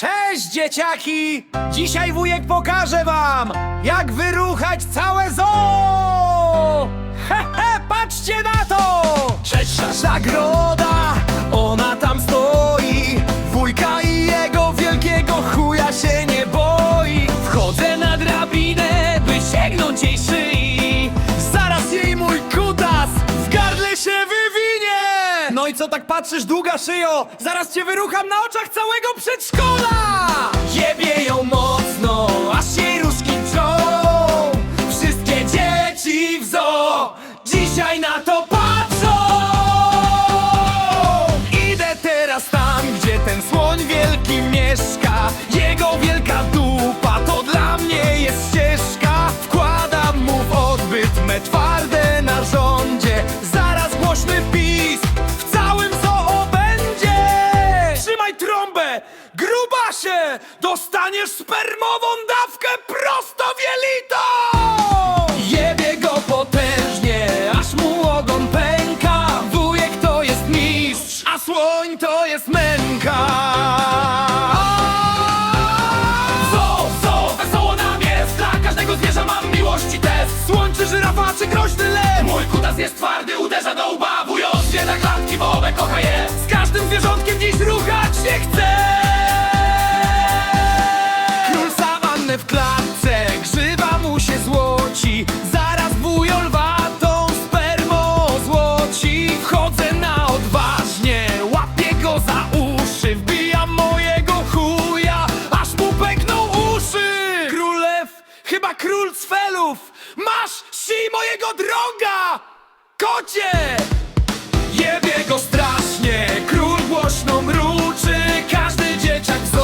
Cześć dzieciaki! Dzisiaj wujek pokaże wam, jak wyruchać całe zoo! He, he, patrzcie na to! Trzecia zagroda, co tak patrzysz, długa szyjo? Zaraz cię wyrucham na oczach całego przedszkola! Jebie ją mocno, aż jej różki drżą Wszystkie dzieci w zoo dzisiaj na to patrzą. Idę teraz tam, gdzie ten słoń wielki mieszka. Jego wielka dupa to dla mnie jest ścieżka. Wkładam mu w odbyt me twarde Dostaniesz spermową dawkę prosto w jelito Jebie go potężnie, aż mu ogon pęka. Wujek to jest mistrz, a słoń to jest męka. Zo, zo, wesoło nam jest Dla każdego zwierza mam miłości test Słoń czy żyrafa, czy groźny lew? Mój kutas jest twardy, uderza do łba król cfelów Masz si mojego droga, kocie! Jebie go strasznie, król głośno mruczy Każdy dzieciak w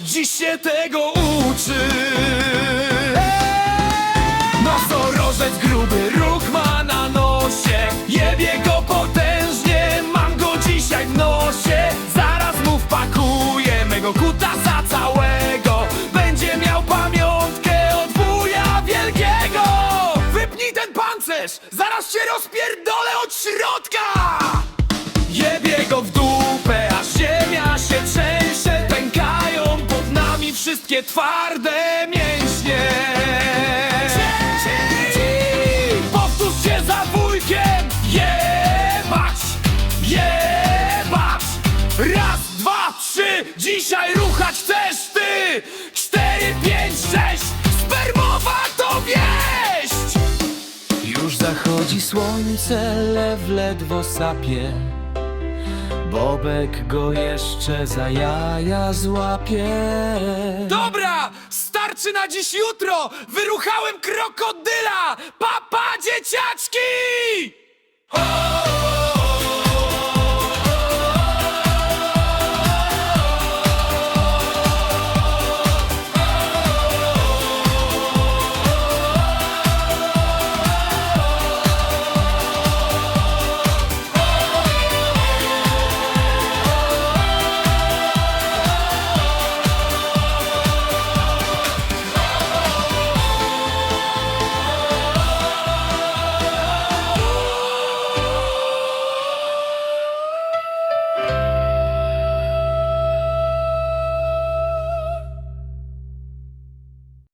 dziś się tego uczy się rozpierdolę od środka! Jebie go w dupę, aż ziemia się trzęsie Pękają pod nami wszystkie twarde mięśnie. Powtórz się za wujkiem Jebać, jebać. Raz, dwa, trzy Dzisiaj ruchać chcesz ty już zachodzi słońce, lew ledwo sapie. Bobek go jeszcze za jaja złapie. Dobra, starczy na dziś jutro. Wyruchałem krokodyla. Papa, dzieciaczki!